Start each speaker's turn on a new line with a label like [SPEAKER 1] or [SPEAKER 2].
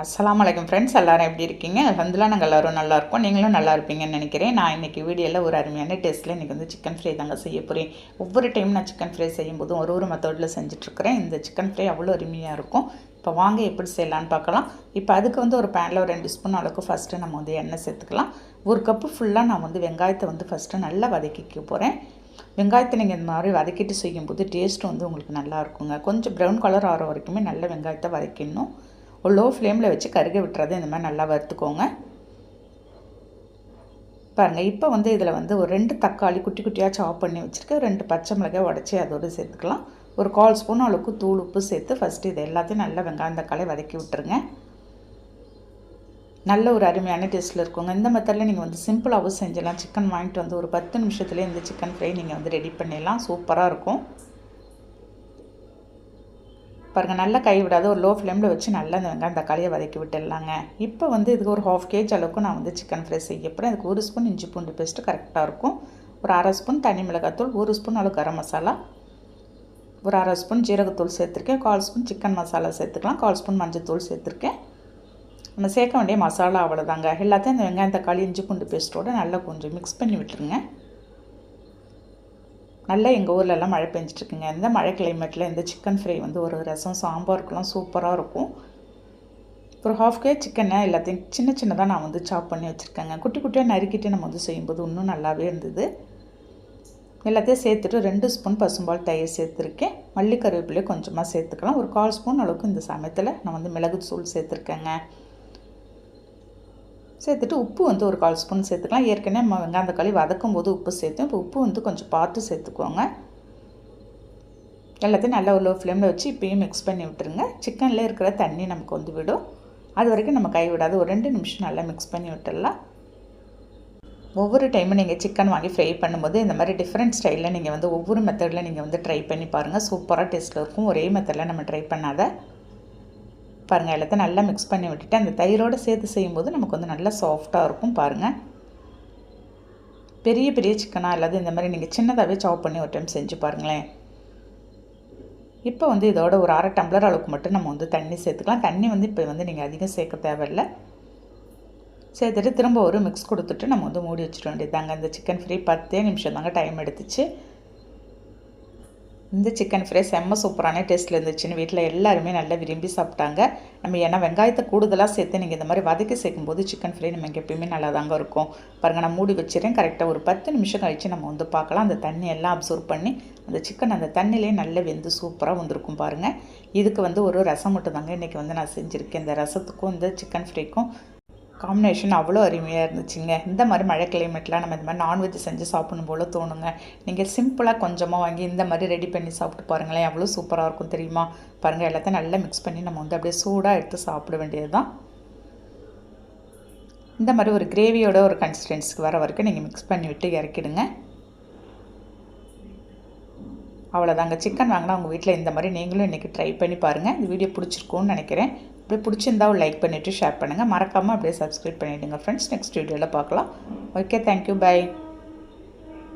[SPEAKER 1] அஸ்லாம் வலைக்கம் ஃப்ரெண்ட்ஸ் எல்லோரும் எப்படி இருக்கீங்க? அலமதுல்லா நாங்கள் எல்லோரும் நல்லா இருக்கோம். நீங்களும் நல்லா இருப்பீங்கன்னு நினைக்கிறேன். நான் இன்றைக்கி வீடியோவில் ஒரு அருமையான டேஸ்ட்டில் இன்றைக்கி வந்து சிக்கன் ஃப்ரை தாங்க செய்ய போகிறேன் ஒவ்வொரு டைம் நான் சிக்கன் ஃப்ரை செய்யும்போதும் ஒரு ஒரு மெத்தடில் செஞ்சுட்ருக்கிறேன் இந்த சிக்கன் ஃப்ரை அவ்வளோ அருமையாக இருக்கும். இப்போ வாங்க எப்படி செய்யலான்னு பார்க்கலாம். இப்போ அதுக்கு வந்து ஒரு பேனில் ஒரு ரெண்டு ஸ்பூன் அளவுக்கு ஃபஸ்ட்டு நம்ம வந்து எண்ணெய் சேர்த்துக்கலாம். ஒரு கப்பு ஃபுல்லாக நான் வந்து வெங்காயத்தை வந்து ஃபஸ்ட்டு நல்லா வதக்கிக்க போகிறேன் வெங்காயத்தை நீங்கள் இந்த மாதிரி வதக்கிட்டு செய்யும்போது டேஸ்ட் வந்து உங்களுக்கு நல்லா இருக்குங்க. கொஞ்சம் ப்ரௌன் கலர் ஆகிற வரைக்குமே நல்ல வெங்காயத்தை வதக்கிடணும். லோ ஃப்ளேமில் வச்சு கருக விட்டுறது இந்த மாதிரி நல்லா வறுத்துக்கோங்க. பாருங்கள் இப்போ வந்து இதில் வந்து ஒரு ரெண்டு தக்காளி குட்டி குட்டியாக சாப் பண்ணி வச்சுருக்கேன். ரெண்டு பச்சை மிளகாய் உடச்சி அதோடு சேர்த்துக்கலாம். ஒரு கால் ஸ்பூன் அளவுக்கு தூள் உப்பு சேர்த்து ஃபஸ்ட்டு இது எல்லாத்தையும் நல்லா வெங்காயம் தக்காளி வதக்கி விட்டுருங்க. நல்ல ஒரு அருமையான டேஸ்ட்டில் இருக்குங்க. இந்த மெத்தடில் நீங்கள் வந்து சிம்பிளாகவும் செஞ்சிடலாம். சிக்கன் வாங்கிட்டு வந்து ஒரு பத்து நிமிஷத்துலேயே இந்த சிக்கன் ஃப்ரை நீங்கள் வந்து ரெடி பண்ணிடலாம். சூப்பராக இருக்கும். பாருங்கள் நல்லா கைவிடாத ஒரு லோ ஃப்ளேமில் வச்சு நல்லா இந்த வெங்காயம் தக்காளியை வதக்கி விட்டுடலாங்க. இப்போ வந்து இதுக்கு ஒரு ஹாஃப் கேஜ் அளவுக்கு நான் வந்து சிக்கன் ஃப்ரை செய்ய போகிறேன் அதுக்கு ஒரு ஸ்பூன் இஞ்சி பூண்டு பேஸ்ட்டு கரெக்டாக இருக்கும். ஒரு அரை ஸ்பூன் தனி மிளகாத்தூள் ஒரு ஸ்பூன் அளவு கரம் மசாலா. ஒரு அரை ஸ்பூன் ஜீரகத்தூள் சேர்த்துருக்கேன். கால் ஸ்பூன் சிக்கன் மசாலா சேர்த்துக்கலாம். கால் ஸ்பூன் மஞ்சள் சேர்த்துருக்கேன். நம்ம சேர்க்க வேண்டிய மசாலா அவ்வளோதாங்க எல்லாத்தையும் இந்த வெங்காயம் தக்காளி இஞ்சி பூண்டு பேஸ்ட்டோடு நல்லா கொஞ்சம் மிக்ஸ் பண்ணி விட்டுருங்க. நல்லா எங்கள் ஊர்லெல்லாம் மழை பெஞ்சிட்ருக்குங்க. இந்த மழை கிளைமேட்டில் இந்த சிக்கன் ஃப்ரை வந்து ஒரு ரசம் சாம்பாருக்குலாம் சூப்பராக இருக்கும். ஒரு ஹாஃப் கே சிக்கனை எல்லாத்தையும் சின்ன சின்னதாக நான் வந்து சாப் பண்ணி வச்சுருக்கேங்க. குட்டி குட்டியாக நறுக்கிட்டு நம்ம வந்து செய்யும்போது இன்னும் நல்லாவே இருந்தது. எல்லாத்தையும் சேர்த்துட்டு ரெண்டு ஸ்பூன் பசும்பால் தயிர் சேர்த்துருக்கேன். மல்லி கருவேப்பிலையும் கொஞ்சமாக சேர்த்துக்கலாம். ஒரு கால் ஸ்பூன் அளவுக்கு இந்த சமயத்தில் நான் வந்து மிளகு தூள் சேர்த்துருக்கேங்க. சேர்த்துட்டு உப்பு வந்து ஒரு கால் ஸ்பூன் சேர்த்துக்கலாம். ஏற்கனவே நம்ம வெங்காயம் தக்காளி வதக்கும் போது உப்பு சேர்த்தோம். இப்போ உப்பு வந்து கொஞ்சம் பார்த்து சேர்த்துக்கோங்க. எல்லாத்தையும் நல்லா லோ ஃப்ளேமில் வச்சு இப்போயும் மிக்ஸ் பண்ணி விட்டுருங்க. சிக்கனில் இருக்கிற தண்ணி நமக்கு வந்து விடும். அது வரைக்கும் நம்ம கை விடாது. ஒரு ரெண்டு நிமிஷம் நல்லா மிக்ஸ் பண்ணி விட்டுடலாம். ஒவ்வொரு டைமும் நீங்கள் சிக்கன் வாங்கி ஃப்ரை பண்ணும்போது இந்த மாதிரி டிஃப்ரெண்ட் ஸ்டைலில் நீங்கள் வந்து ஒவ்வொரு மெத்தடில் நீங்கள் வந்து ட்ரை பண்ணி பாருங்கள் சூப்பராக டேஸ்ட்டில் இருக்கும். ஒரே மெத்தடில் நம்ம ட்ரை பண்ணாத. பாருங்கள் எல்லாத்தையும் நல்லா மிக்ஸ் பண்ணி விட்டுட்டு அந்த தயிரோடு சேர்த்து செய்யும்போது நமக்கு வந்து நல்லா சாஃப்டாக இருக்கும் பாருங்கள் பெரிய பெரிய சிக்கனாக இல்லாத இந்த மாதிரி நீங்கள் சின்னதாகவே சாப் பண்ணி ஒரு டைம் செஞ்சு பாருங்களேன். இப்போ வந்து இதோட ஒரு அரை டம்ளர் அளவுக்கு மட்டும் நம்ம வந்து தண்ணி சேர்த்துக்கலாம். தண்ணி வந்து இப்போ வந்து நீங்கள் அதிகம் சேர்க்க தேவையில்லை. சேர்த்துட்டு திரும்ப ஒரு மிக்ஸ் கொடுத்துட்டு நம்ம வந்து மூடி வச்சிட வேண்டியதாங்க இந்த சிக்கன் ஃப்ரை பத்தே நிமிஷம் தாங்க டைம் எடுத்துச்சு. இந்த சிக்கன் ஃப்ரை செம்ம சூப்பரான டேஸ்ட்டில் இருந்துச்சுன்னு வீட்டில் எல்லாருமே நல்லா விரும்பி சாப்பிட்டாங்க. நம்ம ஏன்னா வெங்காயத்தை கூடுதலாக சேர்த்து நீங்கள் இந்த மாதிரி வதக்கி சேர்க்கும்போது சிக்கன் ஃப்ரை நமக்கு எப்பயுமே நல்லா தாங்க இருக்கும். பாருங்கள் நான் மூடி வச்சுறேன் கரெக்டாக ஒரு பத்து நிமிஷம் கழித்து நம்ம வந்து பார்க்கலாம். அந்த தண்ணி எல்லாம் அப்சர்வ் பண்ணி அந்த சிக்கன் அந்த தண்ணியிலே நல்லா வெந்து சூப்பராக வந்திருக்கும் பாருங்கள் இதுக்கு வந்து ஒரு ரசம் மட்டும் தாங்க இன்றைக்கி வந்து நான் செஞ்சுருக்கேன். இந்த ரசத்துக்கும் இந்த சிக்கன் ஃப்ரைக்கும் காம்பினேஷன் அவ்வளோ அருமையாக இருந்துச்சுங்க. இந்த மாதிரி மழை கிளைமேட்லாம் நம்ம இந்த மாதிரி நான்வெஜ் செஞ்சு சாப்பிடணும் போல் தோணுங்க. நீங்கள் சிம்பிளாக கொஞ்சமாக வாங்கி இந்த மாதிரி ரெடி பண்ணி சாப்பிட்டு பாருங்களேன். அவ்வளோ சூப்பராக இருக்கும் தெரியுமா? பாருங்கள் எல்லாத்தையும் நல்லா மிக்ஸ் பண்ணி நம்ம வந்து அப்படியே சூடாக எடுத்து சாப்பிட வேண்டியது தான் இந்த மாதிரி ஒரு கிரேவியோட ஒரு கன்சிஸ்டன்ஸிக்கு வர வரைக்கும் நீங்கள் மிக்ஸ் பண்ணி விட்டு இறக்கிடுங்க. அவ்வளோதாங்க சிக்கன் வாங்கினா உங்கள் வீட்டில் இந்த மாதிரி நீங்களும் இன்றைக்கி ட்ரை பண்ணி பாருங்கள் இந்த வீடியோ பிடிச்சிருக்கும்னு நினைக்கிறேன். அப்படியே பிடிச்சிருந்தா ஒரு லைக் பண்ணிவிட்டு ஷேர் பண்ணுங்கள் மறக்காமல் அப்படியே சப்ஸ்கிரைப் பண்ணிவிடுங்க ஃப்ரெண்ட்ஸ் நெக்ஸ்ட் வீடியோவில் பார்க்கலாம். Okay thank you bye